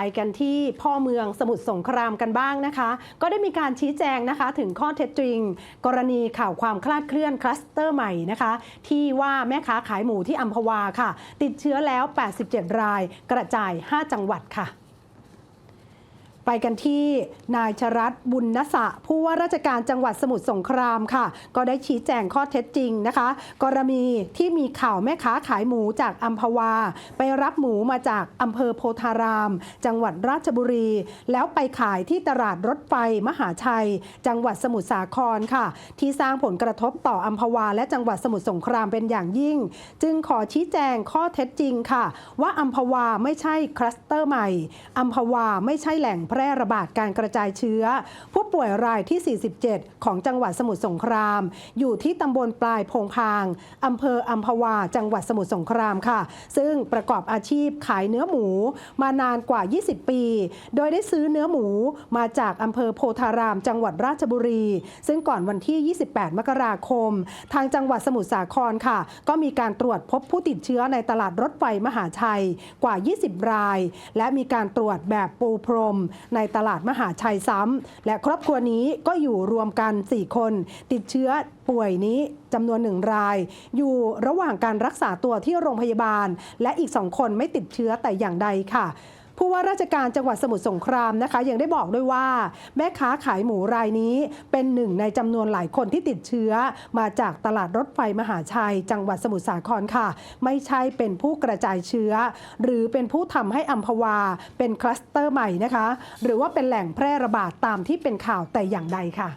ไปกันที่พ่อเมืองสมุทรสงครามกันบ้างนะคะ ก็ได้มีการชี้แจงนะคะถึงข้อเท็จจริง กรณีข่าวความคลาดเคลื่อนคลัสเตอร์ใหม่นะคะ ที่ว่าแม่ค้าขายหมูที่อัมพวาค่ะ ติดเชื้อแล้ว 87 ราย กระจาย 5 จังหวัดค่ะ ไปกันที่นายชรัตบุญนสะผู้ว่าราชการจังหวัดสมุทรสงครามค่ะ ก็ได้ชี้แจงข้อเท็จจริงนะคะ กรณีที่มีข่าวแม่ค้าขายหมูจากอัมพวา ไปรับหมูมาจากอำเภอโพธาราม จังหวัดราชบุรี แล้วไปขายที่ตลาดรถไฟมหาชัย จังหวัดสมุทรสาครค่ะ ที่สร้างผลกระทบต่ออัมพวา และจังหวัดสมุทรสงครามเป็นอย่างยิ่ง จึงขอชี้แจงข้อเท็จจริงค่ะ ว่าอัมพวาไม่ใช่คลัสเตอร์ใหม่อัมพวาไม่ใช่แหล่งแพร่ระบาดการกระจายเชื้อ ผู้ป่วยรายที่ 47 ของจังหวัดสมุทรสงคราม อยู่ที่ตำบลปลายพงพางอำเภออัมพวา จังหวัดสมุทรสงครามค่ะ ซึ่งประกอบอาชีพขายเนื้อหมูมานานกว่า 20 ปี โดยได้ซื้อเนื้อหมูมาจากอำเภอโพธาราม จังหวัดราชบุรี ซึ่งก่อนวันที่ 28 มกราคม ทางจังหวัดสมุทรสาครค่ะ ก็มีการตรวจพบผู้ติดเชื้อในตลาดรถไฟมหาชัยกว่า 20 ราย และมีการตรวจแบบปูพรมในตลาดมหาชัยซ้ำและครอบครัวนี้ก็อยู่รวมกัน 4 คน ติดเชื้อป่วยนี้จำนวนหนึ่งราย อยู่ระหว่างการรักษาตัวที่โรงพยาบาล และอีกสองคนไม่ติดเชื้อแต่อย่างใดค่ะ ผู้ว่าราชการจังหวัดสมุทรสงครามนะคะยังได้บอกด้วยว่า แม่ค้าขายหมูรายนี้เป็นหนึ่งในจำนวนหลายคนที่ติดเชื้อ มาจากตลาดรถไฟมหาชัย จังหวัดสมุทรสาครค่ะ ไม่ใช่เป็นผู้กระจายเชื้อ หรือเป็นผู้ทำให้อัมพวาเป็นคลัสเตอร์ใหม่นะคะ หรือว่าเป็นแหล่งแพร่ระบาดตามที่เป็นข่าวแต่อย่างใดค่ะ